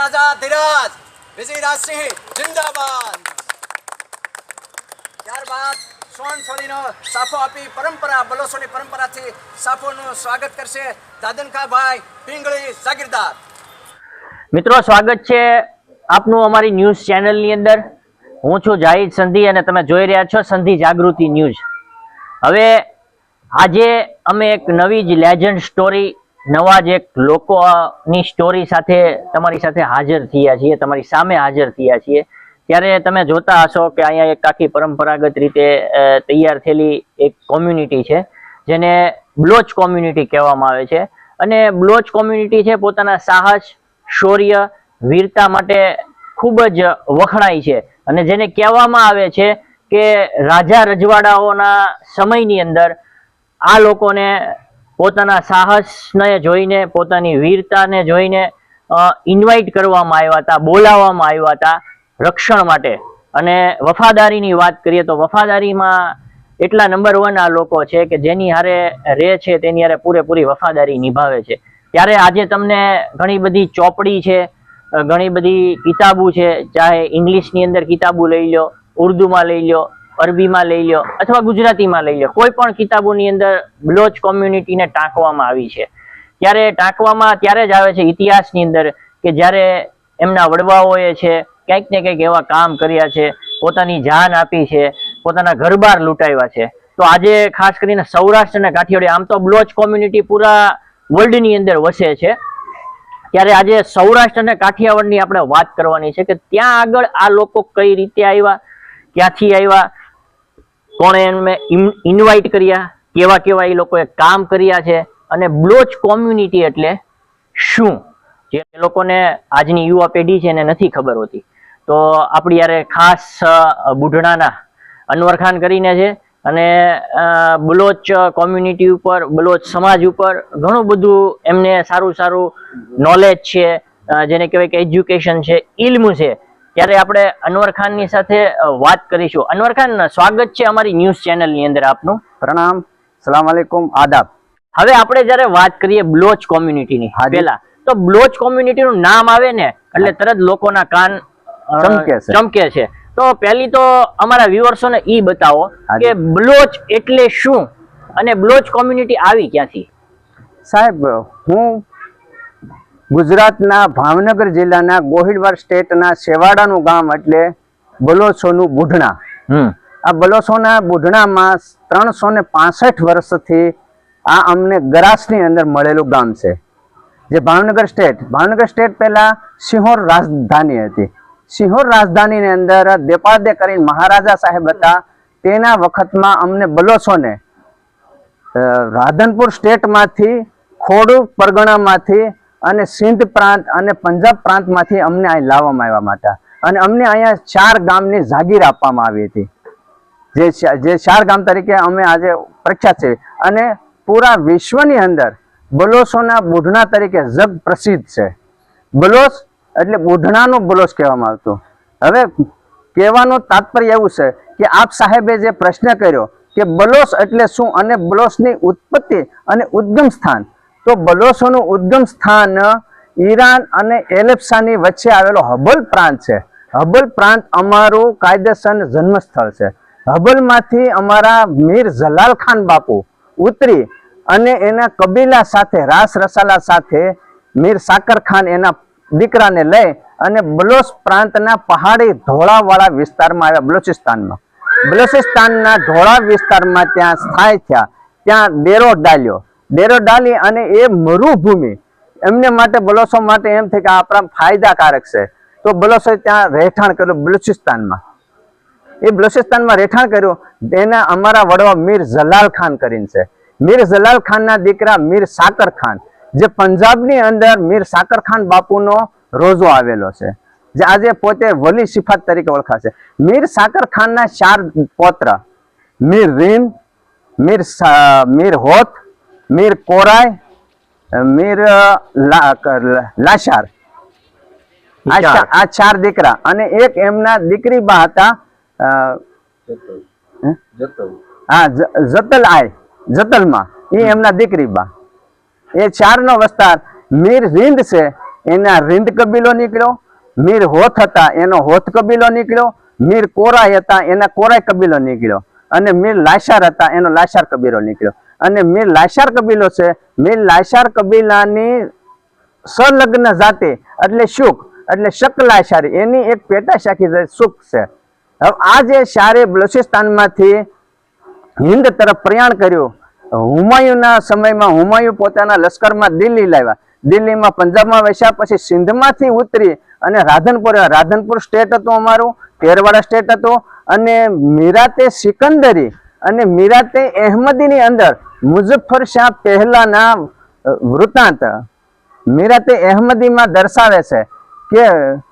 રાજા ધીરજ વિજયરાજસિંહ જિંદાબાદ. ત્યારબાદ સોન સોળીનો સાફો આપી પરંપરા બલોસોની પરંપરાથી સાફોનું સ્વાગત કરશે દાદનખાભાઈ પિંગળી જાગીરદાર. મિત્રો, સ્વાગત છે આપનું અમારી ન્યૂઝ ચેનલની અંદર. હું છું જાહિદ સંધિ અને તમે જોઈ રહ્યા છો સંધિ જાગૃતિ ન્યૂઝ. હવે આજે અમે એક નવી જ લેજન્ડ સ્ટોરી નવા જ એક લોકોની સ્ટોરી સાથે તમારી સાથે હાજર થયા છીએ, તમારી સામે હાજર થયા છીએ. ત્યારે તમે જોતા હશો કે અહીંયા એક આખી પરંપરાગત રીતે તૈયાર થયેલી એક કોમ્યુનિટી છે, જેને બ્લોચ કોમ્યુનિટી કહેવામાં આવે છે. અને બ્લોચ કોમ્યુનિટી છે પોતાના સાહસ, શૌર્ય, વીરતા માટે ખૂબ જ વખણાય છે. અને જેને કહેવામાં આવે છે કે રાજા રજવાડાઓના સમયની અંદર આ લોકોને પોતાના સાહસને જોઈને, પોતાની વીરતાને જોઈને ઇન્વાઇટ કરવામાં આવ્યા હતા, બોલાવવામાં આવ્યા હતા રક્ષણ માટે. અને વફાદારીની વાત કરીએ તો વફાદારીમાં એટલા નંબર વન આ લોકો છે કે જેની હારે રહે છે, તેની હારે પૂરેપૂરી વફાદારી નિભાવે છે. ત્યારે આજે તમને ઘણી બધી ચોપડી છે ઘણી બધી કિતાબો છે, ચાહે ઇંગ્લિશની અંદર કિતાબો લઈ લો, ઉર્દુમાં લઈ લો અરબીમાં લઈ લો અથવા ગુજરાતીમાં લઈ લો કોઈ પણ કિતાબોની અંદર બ્લોચ કોમ્યુનિટીને ટાંકવામાં આવી છે. ત્યારે ટાંકવામાં ત્યારે જ આવે છે ઇતિહાસની અંદર કે જ્યારે એમના વડવાઓએ છે કંઈક ને કંઈક એવા કામ કર્યા છે, પોતાની જાન આપી છે, પોતાના ઘરબાર લૂંટાવ્યા છે. તો આજે ખાસ કરીને સૌરાષ્ટ્ર અને કાઠિયાવાડી, આમ તો બ્લોચ કોમ્યુનિટી પૂરા વર્લ્ડની અંદર વસે છે. ત્યારે આજે સૌરાષ્ટ્ર અને કાઠિયાવાડની આપણે વાત કરવાની છે કે ત્યાં આગળ આ લોકો કઈ રીતે આવ્યા, ક્યાંથી આવ્યા કોણે એમને ઇન્વાઇટ કર્યા? કેવા કેવા એ લોકોએ કામ કર્યા છે? અને બ્લોચ કોમ્યુનિટી એટલે શું? જે લોકોને આજની યુવા પેઢી છે એને નથી ખબર હોતી. તો આપણી યારે ખાસ બુઢણાના અનવર ખાન કરીને છે અને બલોચ કોમ્યુનિટી ઉપર, બલોચ સમાજ ઉપર ઘણું બધું એમને સારું સારું નોલેજ છે જેને કહેવાય કે એજ્યુકેશન છે ઇલ્મ છે. ત્યારે આપણે અનવર ખાનની સાથે વાત કરીશું. અનવર ખાન સ્વાગત છે અમારી ન્યૂઝ ચેનલની અંદર આપનું. પ્રણામ સલામ આલેકુમ આદાબ. હવે આપણે જ્યારે વાત કરીએ બ્લોચ કોમ્યુનિટીની. પેલા તો બ્લોચ કોમ્યુનિટીનું નામ આવે ને એટલે તરત લોકોના કાન અ, ચમકે છે. ચમકે છે. તો પહેલી તો અમારા વ્યુઅર્સોને ઈ બતાવો કે બ્લોચ એટલે શું? અને બ્લોચ કોમ્યુનિટી આવી ક્યાંથી? સાહેબ હું ગુજરાતના ભાવનગર જિલ્લાના ગોહિલવાડ સ્ટેટના સેવાડાનું ગામ એટલે બલોસોનું બુઢણા. આ બલોસોના બુઢણામાં ત્રણસો ને પાસઠ વર્ષથી આ અમને ગરાસની અંદર મળેલું ગામ છે. જે ભાવનગર સ્ટેટ ભાવનગર સ્ટેટ પહેલા સિંહોર રાજધાની હતી. સિંહોર રાજધાનીની અંદર દેપાદે કરીને મહારાજા સાહેબ હતા. તેના વખતમાં અમને બલોસોને રાધનપુર સ્ટેટમાંથી ખોડું પરગણામાંથી અને સિંધ પ્રાંત અને પંજાબ પ્રાંતમાંથી અમને અહીં લાવવામાં આવ્યા હતા. અને અમને અહીંયા ચાર ગામની જાગીર આપવામાં આવી હતી. જે જે ચાર ગામ તરીકે અમે આજે પ્રખ્યાત છે. અને પૂરા વિશ્વની અંદર બલોસોના બુઢણા તરીકે જગ પ્રસિદ્ધ છે. બલોસ એટલે બુઢણાનું બલોસ કહેવામાં આવતું. હવે કહેવાનું તાત્પર્ય એવું છે કે આપ સાહેબે જે પ્રશ્ન કર્યો કે બલોસ એટલે શું? અને બલોસની ઉત્પત્તિ અને ઉદ્ગમ સ્થાન તો બલોસોનું ઉદ્ગમ સ્થાન ઈરાન અને એલેપ્સાની વચ્ચે આવેલો હબલ પ્રાંત છે. હબલ પ્રાંત અમારું કાયદેસર જન્મસ્થળ છે. હબલમાંથી અમારા મીર જલાલ ખાન બાપુ ઉતરી અને એના કબીલા સાથે, રાસ રસાલા સાથે મીર સાકર ખાન એના દીકરાને લઈ અને બલોચ પ્રાંતના પહાડી ધોળાવાળા વિસ્તારમાં આવ્યા, બલોચિસ્તાનમાં. બલોચિસ્તાનના ધોળા વિસ્તારમાં ત્યાં સ્થાય થયા. ત્યાં ડેરો ડાલ્યો. ડેરો ડાલી અને એ મરુભૂમિ. એમને માટે બલોસો માટે એમ થાય કે આપણા ફાયદાકારક છે. તો બલોસોએ ત્યાં રહેઠાણ કર્યું બલુચિસ્તાનમાં. એ બલુચિસ્તાનમાં રહેઠાણ કર્યું. તેના અમારા વડવા મીર જલાલ ખાન કરીને છે. મીર જલાલ ખાનના દીકરા મીર સાકર ખાન. જે પંજાબની અંદર મીર સાકર ખાન બાપુનો રોજો આવેલો છે. જે આજે પોતે વલી સિફાત તરીકે ઓળખાશે મીર સાકર ખાનના ચાર પૌત્ર. મીર રીમ મીર મીર હોત મીર કોરાય મીર લાશાર. આ ચાર. ચા- આ ચાર દીકરા. અને એક એમના દીકરી બા હતા હા? જતલ આય જતલમાં. એ એમના દીકરી બા. એ ચારનો વસ્તાર. મીર રિંદ છે એના રીંદ કબીલો નીકળ્યો. મીર હોથ હતા એનો હોથ કબીલો નીકળ્યો. મીર કોરાય હતા એના કોરાય કબીલો નીકળ્યો. અને મીર લાશાર હતા એનો લાશાર કબીલો નીકળ્યો. અને મીર લાશાર કબીલો છે. મીર લાશાર કબીલાની સંલગ્ન જાતિ એટલે શુક, એટલે શકલાશારી, એની એક પેટા શાખી શુક છે. હવે આ જે શારે બલુચિસ્તાનમાંથી હિન્દ તરફ પ્રયાણ કર્યું, હુમાયુના સમયમાં હુમાયુ પોતાના લશ્કરમાં દિલ્હી લાવ્યા. દિલ્હીમાં પંજાબમાં વસ્યા, પછી સિંધમાંથી ઉતરી અને રાધનપુર રાધનપુર સ્ટેટ હતું અમારું તેરવાડા સ્ટેટ હતું, અને મીરાતે સિકંદરી અને મીરાતે અહેમદીની અંદર મુઝફ્ફર શાહ પહેલાના વૃત્તાંત મીરાતે અહેમદીમાં દર્શાવે છે કે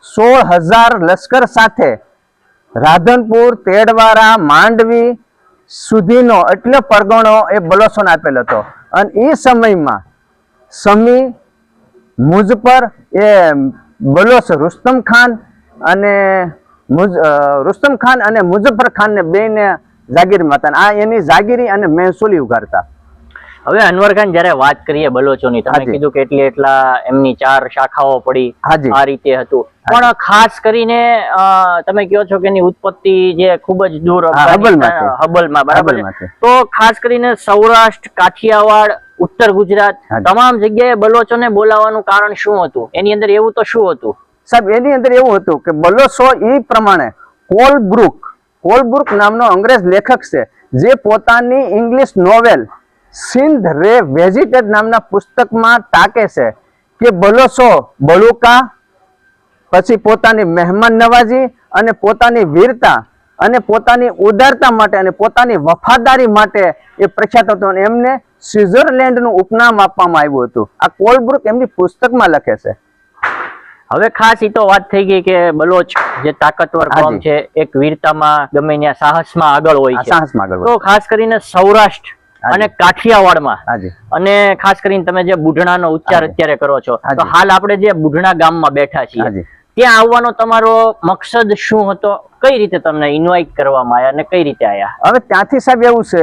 સોળ હજાર લશ્કર સાથે રાધનપુર, તેડવારા, માંડવી સુધીનો એટલો પરગણો એ બલોસોને આપેલો હતો. અને એ સમયમાં સમી મુઝફર એ બલોસ રુસ્તમ ખાન અને રુસ્તમ ખાન અને મુઝફ્ફર ખાનને બેને જાગીરમાં હતા આ એની જાગીરી અને મહેસૂલી ઉગાડતા હવે અનવર ખાન જયારે વાત કરીએ બલોચોની તમે કીધું કે એટલી એટલા એમની ચાર શાખાઓ પડી આ રીતે હતું. પણ ખાસ કરીને તમે કહો છો કે એની ઉત્પત્તિ જે ખૂબ જ દૂર હબલમાં બરાબર તો ખાસ કરીને સૌરાષ્ટ્ર કાઠિયાવાડ ઉત્તર ગુજરાત તમામ જગ્યાએ બલોચોને બોલાવવાનું કારણ શું હતું? એની અંદર એવું તો શું હતું? સાહેબ એની અંદર એવું હતું કે બલોસો એ પ્રમાણે કોલબ્રુક કોલબ્રુક નામનો અંગ્રેજ લેખક છે જે પોતાની ઇંગ્લિશ નોવેલ સિંધ રે વેઝિટેડ નામના પુસ્તકમાં ટાકે છે કે બલોસો બલુકા પછી પોતાની મહેમાન નવાજી અને પોતાની વીરતા અને પોતાની ઉદારતા માટે અને પોતાની વફાદારી માટે એ પ્રખ્યાત હતો અને એમને સ્વિટ્ઝરલેન્ડનું ઉપનામ આપવામાં આવ્યું હતું. આ કોલબ્રુક એમની પુસ્તકમાં લખે છે. હવે ખાસ એ તો વાત થઈ ગઈ કે બલોચ જે તાકતવર કોમ છે એક વીરતામાં ગમે ત્યાં સાહસમાં આગળ હોય છે. સાહસમાં આગળ તો ખાસ કરીને સૌરાષ્ટ્ર. અને કાઠિયાવાડમાં. અને ખાસ કરીને તમે જે બુઢણાનો ઉચ્ચાર અત્યારે કરો છો તો હાલ આપણે જે બુઢણા ગામમાં બેઠા છીએ ત્યાં આવવાનો તમારો મકસદ શું હતો? કઈ રીતે તમને ઇન્વાઇટ કરવામાં આવ્યા અને કઈ રીતે આવ્યા હવે ત્યાંથી સાહેબ એવું છે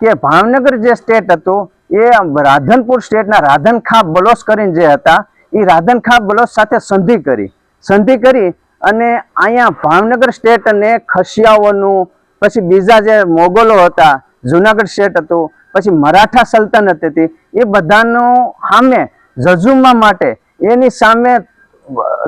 કે ભાવનગર જે સ્ટેટ હતું એ રાધનપુર સ્ટેટના રાધનખા બલોસ કરીને જે હતા એ રાધનખા બલોસ સાથે સંધિ કરી. સંધિ કરી અને અહીંયા ભાવનગર સ્ટેટ અને ખસિયાઓનું પછી બીજા જે મોગલો હતા જુનાગઢ શેઠ હતું, પછી મરાઠા સલ્તનત હતી. એ બધાનો સામે જજુમા માટે, એની સામે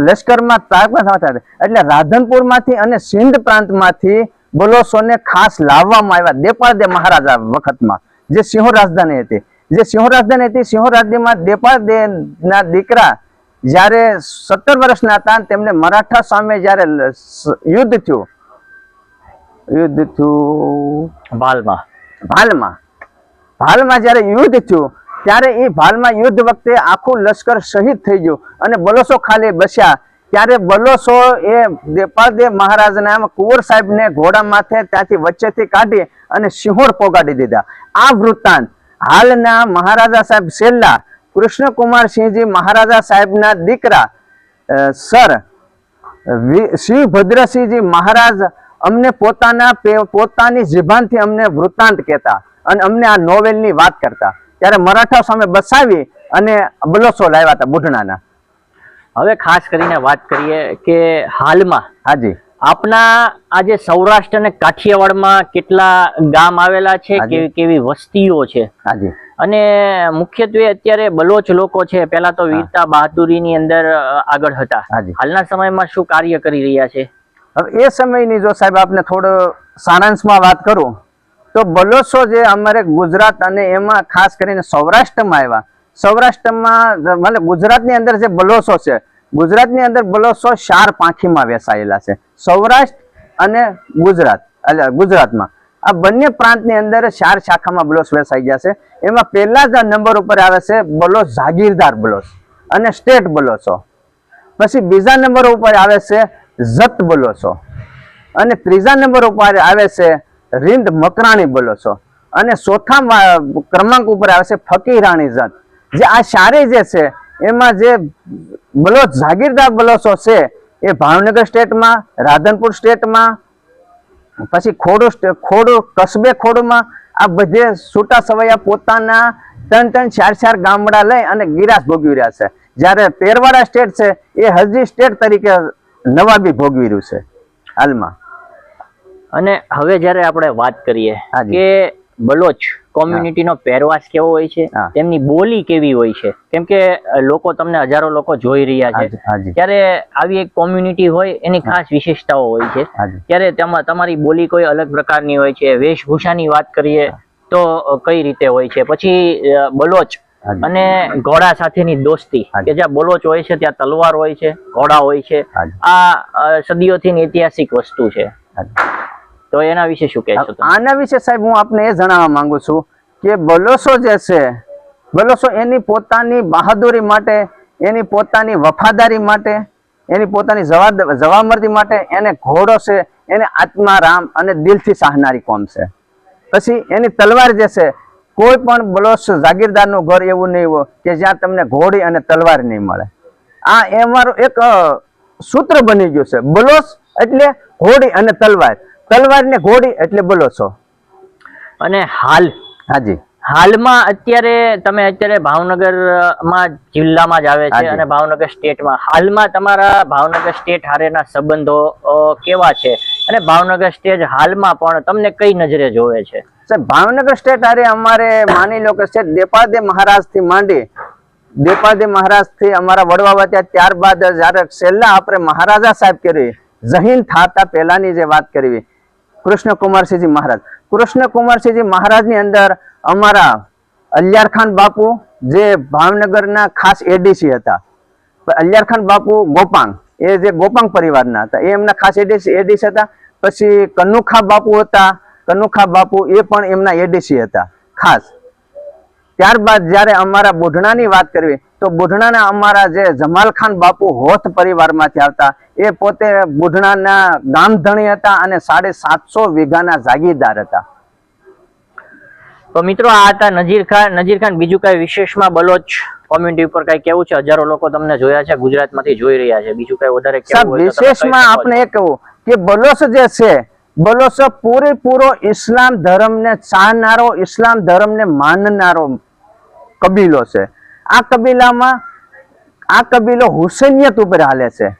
લશ્કરમાં તાકાત હતા એટલે રાધનપુરમાંથી અને સિંધ પ્રાંતમાંથી બલોસોને ખાસ લાવવામાં આવ્યા દેપાળદે મહારાજા વખતમાં, જે સિંહો રાજધાની હતી. જે સિંહો રાજધાની હતી, સિંહો રાજધાનીમાં દેપાળદે ના દીકરા જ્યારે સત્તર વર્ષના હતા તેમને મરાઠા સામે જ્યારે યુદ્ધ થયું યુદ્ધ થયું ભાલમાં ભાલમાં. ભાલમાં જ્યારે યુદ્ધ થયું, ત્યારે એ ભાલમાં યુદ્ધ વખતે આખું લશ્કર શહીદ થઈ ગયું અને બલોસો ખાલી બસ્યા. ત્યારે બલોસો એ દેપાળદેવ મહારાજના કુંવર સાહેબને ઘોડા માથે ત્યાંથી વચ્ચેથી કાઢી અને સિંહોર પોગાડી દીધા. આ વૃત્તાંત હાલના મહારાજા સાહેબ છેલ્લા કૃષ્ણકુમાર સિંહજી મહારાજા સાહેબના દીકરા સર, વી- શ્રી ભદ્રસિંહજી મહારાજ અમને પોતાના પોતાની જીભાનથી અમને વૃત્તાંત કહેતા અને અમને આ નોવેલની વાત કરતા. ત્યારે મરાઠા સામે બસાવી અને બલોસો લાવ્યા હતા બુઢણાના. હવે ખાસ કરીને વાત કરીએ કે હાલમાં હાજી. આપના આજે સૌરાષ્ટ્ર અને કાઠિયાવાડમાં કેટલા ગામ આવેલા છે કેવી કેવી વસ્તીઓ છે? હાજી. અને મુખ્યત્વે અત્યારે બલોચ લોકો છે પેલા તો વીરતા બહાદુરીની અંદર આગળ હતા. હાલના સમયમાં શું કાર્ય કરી રહ્યા છે? હવે એ સમયની જો સાહેબ આપને થોડો સારાંશમાં વાત કરું, તો બલોસો જે અમારે ગુજરાત અને એમાં ખાસ કરીને સૌરાષ્ટ્રમાં આવ્યા, સૌરાષ્ટ્રમાં મતલબ ગુજરાતની અંદર જે બલોસો છે, ગુજરાતની અંદર બલોસો ચાર પાંખીમાં વેસાયેલા છે. સૌરાષ્ટ્ર અને ગુજરાત, એટલે ગુજરાતમાં. આ બંને પ્રાંતની અંદર ચાર શાખામાં બલોસ વેસાઈ ગયા છે. એમાં પહેલા જ નંબર ઉપર આવે છે બલોસ જાગીરદાર બલોસ અને સ્ટેટ બલોસો. પછી બીજા નંબર ઉપર આવે છે જત બલોસો અને ત્રીજા નંબર ઉપર આવે છે, રીંદ મકરાણી બલોસો અને ચોથા ક્રમાંક ઉપર આવે છે ફકીરાણી જત જે આ ચારે જે છે, એમાં જે બલોચ જાગીરદાર બલોસો છે એ ભાવનગર સ્ટેટમાં, રાધનપુર સ્ટેટમાં, પછી ખોડો ખોડુ, કસબે ખોડોમાં, આ બધે છૂટા સવાયા પોતાના ત્રણ ત્રણ ચાર ચાર ગામડા લઈ અને ગિરાસ ભોગવી રહ્યા છે. જ્યારે તેરવાડા સ્ટેટ છે, એ હજી સ્ટેટ તરીકે નવાબી ભોગવી છે હાલમાં. અને હવે જ્યારે આપણે વાત કરીએ કે બલોચ કોમ્યુનિટીનો પહેરવાશ કેવો હોય છે તેમની બોલી કેવી હોય છે? કેમ કે લોકો તમને હજારો લોકો જોઈ રહ્યા છે. ત્યારે આવી એક કોમ્યુનિટી હોય એની ખાસ વિશેષતાઓ હોય છે. ત્યારે તેમાં તમારી બોલી કોઈ અલગ પ્રકારની હોય છે? વેશભૂષાની વાત કરીએ તો કઈ રીતે હોય છે? પછી બલોચ. અને ઘોડા સાથેની દોસ્તી કે જ્યાં બોલોચ હોય છે ત્યાં તલવાર હોય છે ઘોડા હોય છે. આ સદીઓથી ઐતિહાસિક વસ્તુ છે. તો એના વિશે શું કહેશો આના વિશે સાહેબ હું આપને એ જણાવવા માંગુ છું કે બલોસો જે છે બલોસો એની પોતાની બહાદુરી માટે એની પોતાની વફાદારી માટે એની પોતાની જવાબ માટે એને ઘોડો છે એને આત્મારામ અને દિલથી સાહનારી કોમ છે. પછી એની તલવાર જે છે કોઈ પણ બલોસ જાગીરદારનું ઘર એવું નહીં હોય કે જ્યાં તમને ઘોડી અને તલવાર નહીં મળે. આ અમારું એક સૂત્ર બની ગયું છે. બલોસ એટલે ઘોડી અને તલવાર. તલવાર ને ઘોડી એટલે બલોસો અને હાલ. હાજી. હાલમાં અત્યારે તમે અત્યારે ભાવનગરમાં જિલ્લામાં જ આવે છે અને ભાવનગર સ્ટેટમાં. હાલમાં તમારા ભાવનગર સ્ટેટ હારેના સંબંધો કેવા છે? અને ભાવનગર સ્ટેટ હાલમાં પણ તમને કઈ નજરે જોવે છે? સાહેબ, ભાવનગર સ્ટેટ હારે અમારે માની લો કે સ્ટેટ દેપાદે મહારાજથી માંડી, દેપાદે મહારાજથી અમારા વડવા વત્યા ત્યારબાદ જયારે છેલ્લા આપણે મહારાજા સાહેબ કરી, જહીન થાતા પહેલાની જે વાત કરવી, કૃષ્ણકુમારસિંહજી મહારાજ. કૃષ્ણકુમારસિંહજી મહારાજની અંદર અમારા અલ્યારખાન બાપુ, જે ભાવનગરના ખાસ એડીસી હતા. અલ્યારખાન બાપુ ગોપાંગ, એ જે ગોપાંગ પરિવારના હતા, એ એમના ખાસ એડીસી એડીસી હતા. પછી કનુખા બાપુ હતા કનુખા બાપુ એ પણ એમના એડીસી હતા. ખાસ. ત્યારબાદ જ્યારે અમારા બુઢણાની વાત કરવી તો બુઢણાના અમારા જે જમાલખાન બાપુ હોથ પરિવારમાંથી આવતા એ પોતે બુઢણાના ગામધણી હતા અને સાડી સાતસો વીઘાના જાગીરદાર હતા. તો મિત્રો આ હતા નજીર ખાન નજીર ખાન બીજું કઈ વિશેષમાં બલોચ કોમ્યુનિટી ઉપર કઈ કેવું છે? હજારો લોકો તમને જોયા છે ગુજરાતમાંથી જોઈ રહ્યા છે. બીજું કઈ વધારે વિશેષમાં આપણે એ કહું કે બલોચ જે છે બલોસ પૂરેપૂરો ઇસ્લામ ધર્મને ચાહનારો, ઇસ્લામ ધર્મને માનનારો કબીલો છે. આ કબીલામાં, આ કબીલો હુસેનિયત ઉપર હાલે છે.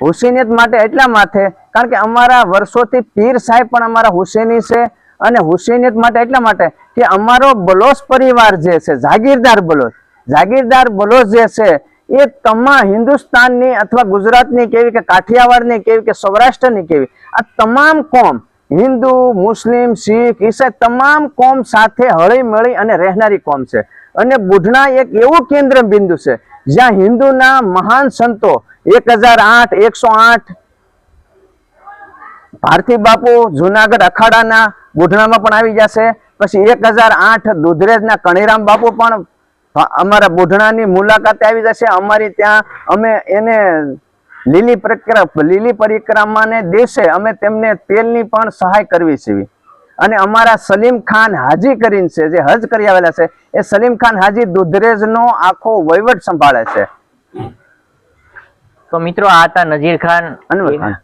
હુસેનિયત માટે એટલા માટે કારણ કે અમારા વર્ષોથી પીર સાહેબ પણ અમારા હુસેની છે અને હુસેનિયત માટે એટલા માટે કે અમારો બલોસ પરિવાર જે છે, જાગીરદાર બલોચ, જાગીરદાર બલોસ જે છે એ તમામ હિન્દુસ્તાનની અથવા ગુજરાતની કેવી કે કાઠિયાવાડની કેવી કે સૌરાષ્ટ્રની કેવી, આ તમામ કોમ, હિન્દુ, મુસ્લિમ, શીખ, ઈસાઈ, તમામ કોમ સાથે હળી મળી અને રહેનારી કોમ છે. અને બુઢણા એક એવું કેન્દ્ર બિંદુ છે, જ્યાં હિન્દુના મહાન સંતો એક હજાર આઠ, એકસો આઠ ભારતી બાપુ, જુનાગઢ અખાડાના બુઢણામાં પણ આવી જશે. પછી એક હજાર આઠ દુધરેજના કણીરામ બાપુ પણ અમારા બુઢણાની મુલાકાતે આવી જશે. અમારી ત્યાં અમે એને લીલી પરિક્રમા લીલી પરિક્રમાને દિવસે અમે તેમને તેલની પણ સહાય કરવી છે. અને અમારા સલીમ ખાન હાજી કરીને છે જે હજ કરી આવેલા છે એ સલીમ ખાન હાજી દુધરેજનો આખો વહીવટ સંભાળે છે. તો મિત્રો આ હતા નજીર ખાન.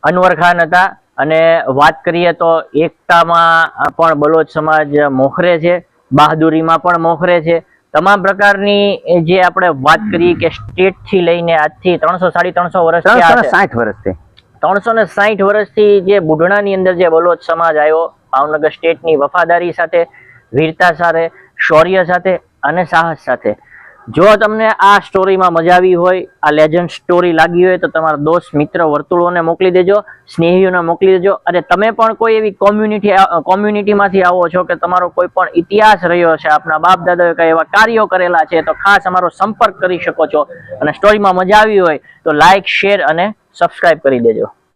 અનવર ખાન હતા. અને વાત કરીએ તો એકતામાં પણ બલોચ સમાજ મોખરે છે બહાદુરીમાં પણ મોખરે છે. તમામ પ્રકારની જે આપણે વાત કરીએ કે સ્ટેટથી લઈને આજથી ત્રણસો સાડી ત્રણસો વર્ષ સાઠ વર્ષથી. ત્રણસો ને સાહીઠ વર્ષથી જે બુઢણાની અંદર જે બલોચ સમાજ આવ્યો ભાવનગર સ્ટેટની વફાદારી સાથે વીરતા સાથે શૌર્ય સાથે અને સાહસ સાથે. જો તમને આ સ્ટોરીમાં મજા આવી હોય, આ લેજન્ડ સ્ટોરી લાગી હોય, તો તમારા દોસ્ત, મિત્ર, વર્તુળોને મોકલી દેજો, સ્નેહીઓને મોકલી દેજો, અને તમે પણ કોઈ એવી કોમ્યુનિટી કોમ્યુનિટીમાંથી આવો છો કે તમારો કોઈ પણ ઇતિહાસ રહ્યો છે આપણા બાપ દાદાએ કઈ એવા કાર્યો કરેલા છે, તો ખાસ અમારો સંપર્ક કરી શકો છો. અને સ્ટોરીમાં મજા આવી હોય, તો લાઇક શેર અને સબસ્ક્રાઈબ કરી દેજો.